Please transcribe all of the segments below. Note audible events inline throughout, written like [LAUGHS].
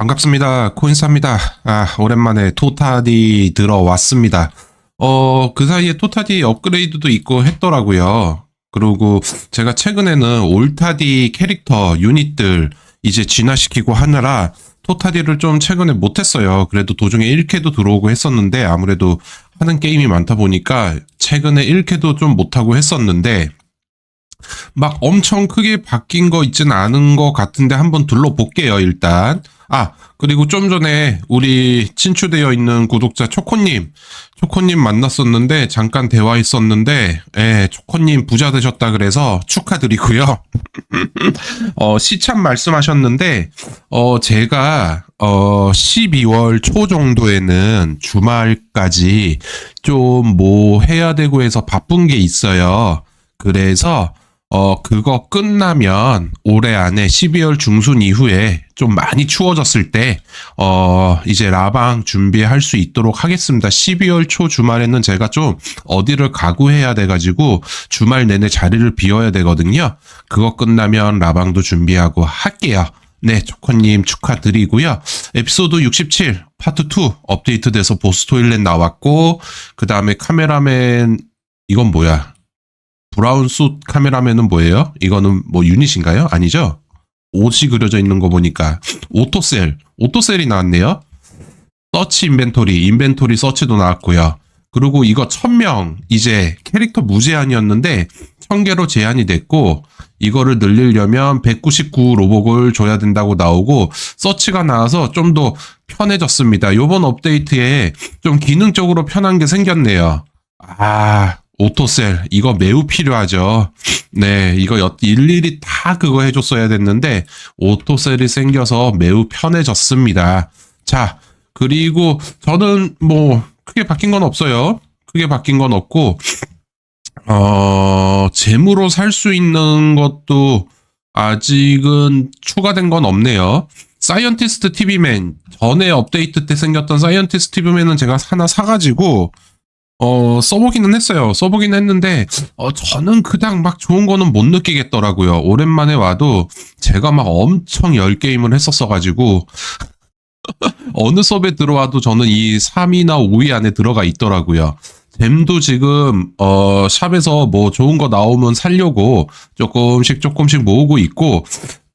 반갑습니다. 코인사입니다. 아, 오랜만에 토타디 들어왔습니다. 어, 그 사이에 토타디 업그레이드도 있고 했더라고요. 그리고 제가 최근에는 올타디 캐릭터 유닛들 이제 진화시키고 하느라 토타디를 좀 최근에 못했어요. 그래도 도중에 1캐도 들어오고 했었는데 아무래도 하는 게임이 많다 보니까 최근에 1캐도 좀 못하고 했었는데 막 엄청 크게 바뀐 거 있지는 않은 것 같은데 한번 둘러볼게요, 일단. 아, 그리고 좀 전에 우리 친추되어 있는 구독자 초코님, 초코님 만났었는데 잠깐 대화했었는데, 예, 초코님 부자 되셨다 그래서 축하드리고요. [LAUGHS] 어, 시참 말씀하셨는데, 어, 제가, 어, 12월 초 정도에는 주말까지 좀 뭐 해야 되고 해서 바쁜 게 있어요. 그래서, 어, 그거 끝나면 올해 안에 12월 중순 이후에 좀 많이 추워졌을 때, 어, 이제 라방 준비할 수 있도록 하겠습니다. 12월 초 주말에는 제가 좀 어디를 가구해야 돼가지고 주말 내내 자리를 비워야 되거든요. 그거 끝나면 라방도 준비하고 할게요. 네, 초코님 축하드리고요. 에피소드 67, 파트 2 업데이트 돼서 보스 토일렛 나왔고, 그 다음에 카메라맨, 이건 뭐야? 브라운 숫 카메라맨은 뭐예요? 이거는 뭐 유닛인가요? 아니죠? 옷이 그려져 있는 거 보니까 오토셀, 오토셀이 나왔네요. 서치 인벤토리, 인벤토리 서치도 나왔고요. 그리고 이거 1000명 이제 캐릭터 무제한이었는데 1000개로 제한이 됐고 이거를 늘리려면 199 로복을 줘야 된다고 나오고 서치가 나와서 좀 더 편해졌습니다. 요번 업데이트에 좀 기능적으로 편한 게 생겼네요. 아, 오토셀 이거 매우 필요하죠. 네, 이거 여- 일일이 다 그거 해줬어야 됐는데 오토셀이 생겨서 매우 편해졌습니다. 자, 그리고 저는 뭐 크게 바뀐 건 없어요. 크게 바뀐 건 없고 어, 재무로 살 수 있는 것도 아직은 추가된 건 없네요. 사이언티스트 TV맨 전에 업데이트 때 생겼던 사이언티스트 TV맨은 제가 하나 사가지고 어 써보기는 했어요. 써보긴 했는데 어 저는 그닥 막 좋은 거는 못 느끼겠더라고요. 오랜만에 와도 제가 막 엄청 열 게임을 했었어가지고 [LAUGHS] 어느 수업에 들어와도 저는 이 3위나 5위 안에 들어가 있더라고요. 잼도 지금 어 샵에서 뭐 좋은 거 나오면 살려고 조금씩 조금씩 모으고 있고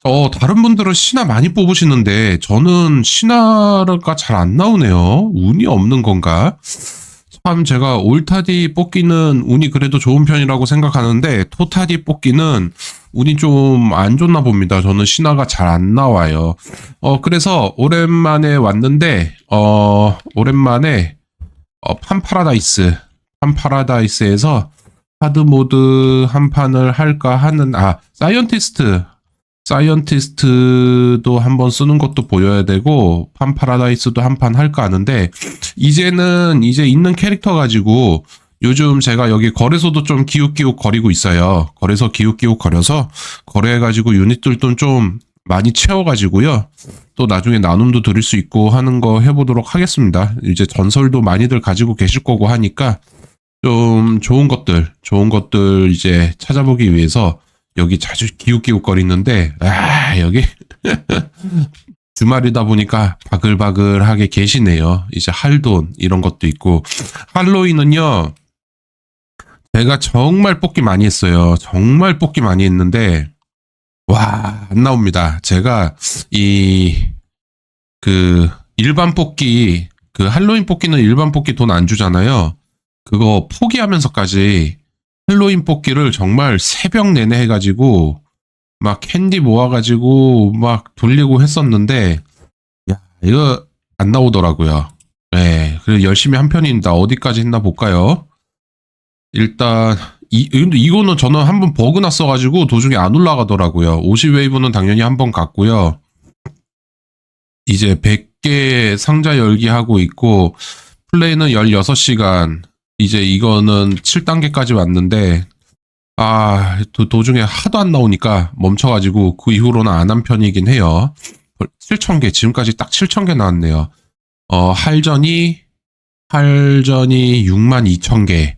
어 다른 분들은 신화 많이 뽑으시는데 저는 신화가 잘 안 나오네요. 운이 없는 건가? 참 제가 올타디 뽑기는 운이 그래도 좋은 편이라고 생각하는데 토타디 뽑기는 운이 좀 안 좋나 봅니다. 저는 신화가 잘 안 나와요. 어 그래서 오랜만에 왔는데 어 오랜만에 어 판파라다이스 판파라다이스에서 하드 모드 한 판을 할까 하는 아 사이언티스트 사이언티스트도 한번 쓰는 것도 보여야 되고 판 파라다이스도 한 판 할까 하는데 이제는 이제 있는 캐릭터 가지고 요즘 제가 여기 거래소도 좀 기웃기웃 거리고 있어요. 거래소 기웃기웃 거려서 거래해가지고 유닛들도 좀 많이 채워가지고요. 또 나중에 나눔도 드릴 수 있고 하는 거 해보도록 하겠습니다. 이제 전설도 많이들 가지고 계실 거고 하니까 좀 좋은 것들, 좋은 것들 이제 찾아보기 위해서 여기 자주 기웃기웃거리는데, 아, 여기 [LAUGHS] 주말이다 보니까 바글바글하게 계시네요. 이제 할돈 이런 것도 있고 할로윈은요. 제가 정말 뽑기 많이 했어요. 정말 뽑기 많이 했는데 와, 안 나옵니다. 제가 이 그 일반 뽑기 그 할로윈 뽑기는 일반 뽑기 돈 안 주잖아요. 그거 포기하면서까지 할로윈 뽑기를 정말 새벽 내내 해가지고 막 캔디 모아가지고 막 돌리고 했었는데 야 이거 안 나오더라고요. 네, 그래서 열심히 한 편입니다. 어디까지 했나 볼까요? 일단 이 이거는 저는 한번 버그 났어가지고 도중에 안 올라가더라고요. 50웨이브는 당연히 한 번 갔고요. 이제 100개 상자 열기 하고 있고 플레이는 16시간 이제 이거는 7단계까지 왔는데 아, 도, 도중에 하도 안 나오니까 멈춰가지고 그 이후로는 안 한 편이긴 해요. 7,000개, 지금까지 딱 7,000개 나왔네요. 어, 할전이, 할전이 62,000개.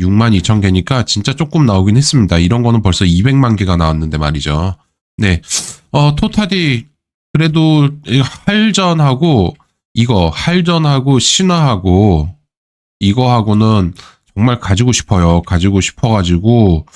62,000개니까 진짜 조금 나오긴 했습니다. 이런 거는 벌써 200만 개가 나왔는데 말이죠. 네. 어, 토탈이 그래도 이 할전하고 이거 할전하고 신화하고 이거하고는 정말 가지고 싶어요. 가지고 싶어가지고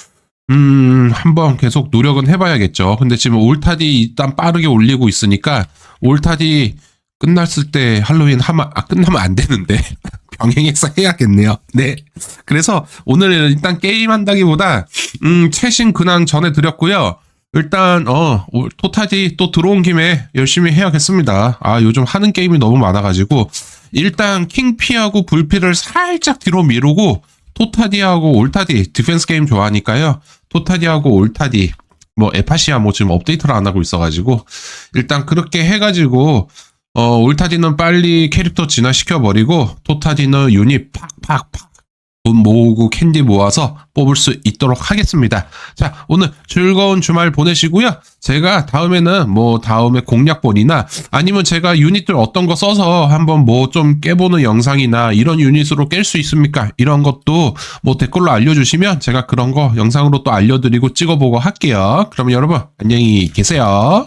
음 한번 계속 노력은 해봐야겠죠. 근데 지금 올타디 일단 빠르게 올리고 있으니까 올타디 끝났을 때 할로윈 하면 아 끝나면 안 되는데 [LAUGHS] 병행 행사 해야겠네요. 네. 그래서 오늘 일단 게임 한다기보다 음 최신 근황 전해드렸고요. 일단 어 올- 토타디 또 들어온 김에 열심히 해야겠습니다. 아 요즘 하는 게임이 너무 많아가지고 일단 킹피하고 불피를 살짝 뒤로 미루고 토타디하고 올타디 디펜스 게임 좋아하니까요. 토타디하고 올타디 뭐 에파시아 뭐 지금 업데이트를 안 하고 있어가지고 일단 그렇게 해가지고 어 올타디는 빨리 캐릭터 진화시켜 버리고 토타디는 유닛 팍팍팍 돈 모으고 캔디 모아서 뽑을 수 있도록 하겠습니다. 자, 오늘 즐거운 주말 보내시고요. 제가 다음에는 뭐 다음에 공략본이나 아니면 제가 유닛들 어떤 거 써서 한번 뭐 좀 깨보는 영상이나 이런 유닛으로 깰 수 있습니까? 이런 것도 뭐 댓글로 알려주시면 제가 그런 거 영상으로 또 알려드리고 찍어보고 할게요. 그럼 여러분 안녕히 계세요.